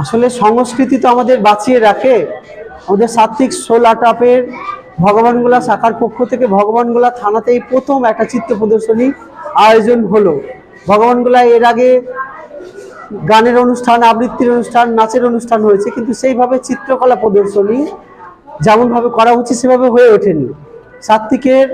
আসলে সংস্কৃতি তো আমাদের বাঁচিয়ে রাখে। আমাদের সাত্বিক সোল আটাপের ভগবানগোলা শাখার পক্ষ থেকে ভগবানগোলা থানাতেই প্রথম একটা চিত্র প্রদর্শনী আয়োজন হলো। ভগবানগোলা এর আগে গানের অনুষ্ঠান, আবৃত্তির অনুষ্ঠান, নাচের অনুষ্ঠান হয়েছে, কিন্তু সেইভাবে চিত্রকলা প্রদর্শনী যেমনভাবে করা উচিত সেভাবে হয়ে ওঠেনি। সাত্বিকের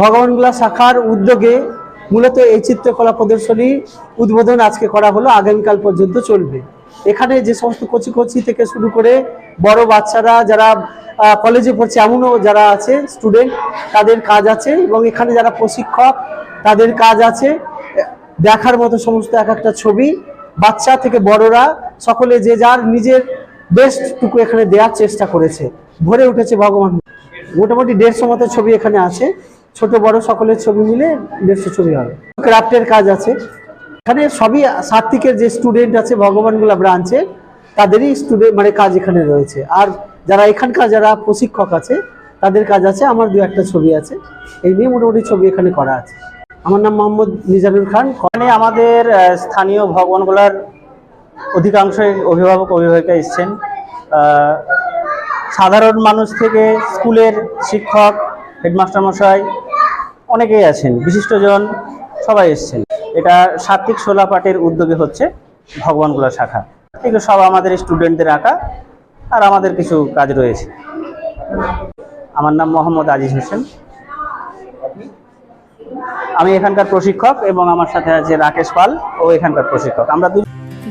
ভগবানগোলা শাখার উদ্যোগে মূলত এই চিত্রকলা প্রদর্শনী উদ্বোধন আজকে করা হলো, আগামীকাল পর্যন্ত চলবে। এখানে যে সমস্ত কচি কচি থেকে শুরু করে বড় বাচ্চারা যারা কলেজে পড়ছে, এমনও যারা আছে স্টুডেন্ট তাদের কাজ আছে এবং এখানে যারা প্রশিক্ষক, তাদের কাজ আছে। দেখার মতো সমস্ত এক একটা ছবি। বাচ্চা থেকে বড়রা সকলে যে যার নিজের বেস্টটুকু এখানে দেওয়ার চেষ্টা করেছে। ভরে উঠেছে ভগবান। মোটামুটি দেড়শো মতো ছবি এখানে আছে। ছোট, বড় সকলের ছবি মিলে দেড়শো ছবি হবে। ক্রাফটের কাজ আছে। এখানে সবই সাত্বিকের যে স্টুডেন্ট আছে, ভগবানগুলা ব্রাঞ্চে তাদেরই স্টুডেন্ট মানে কাজ এখানে রয়েছে। আর যারা এখানকার যারা প্রশিক্ষক আছে, তাদের কাজ আছে। আমার দু একটা ছবি আছে। এই নিয়ে মোটামুটি ছবি এখানে করা আছে। আমার নাম মোহাম্মদ মিজানুর খান। এখানে আমাদের স্থানীয় ভগবানগুলার অধিকাংশই অভিভাবক, অভিভাবিকা এসছেন। সাধারণ মানুষ থেকে স্কুলের শিক্ষক, হেডমাস্টার মশাই অনেকেই আছেন, বিশিষ্টজন সবাই এসছেন। এটা সাত্বিক শোলা পাঠের উদ্যোগে হচ্ছে ভগবানগুলা শাখা। এগুলো সব আমাদের স্টুডেন্টদের আঁকা আর আমাদের কিছু কাজ রয়েছে। আমার নাম মোহাম্মদ আজিজ হোসেন। আমি এখানকার প্রশিক্ষক এবং আমার সাথে আছে রাকেশ পাল, ও এখানকার প্রশিক্ষক। আমরা দুজন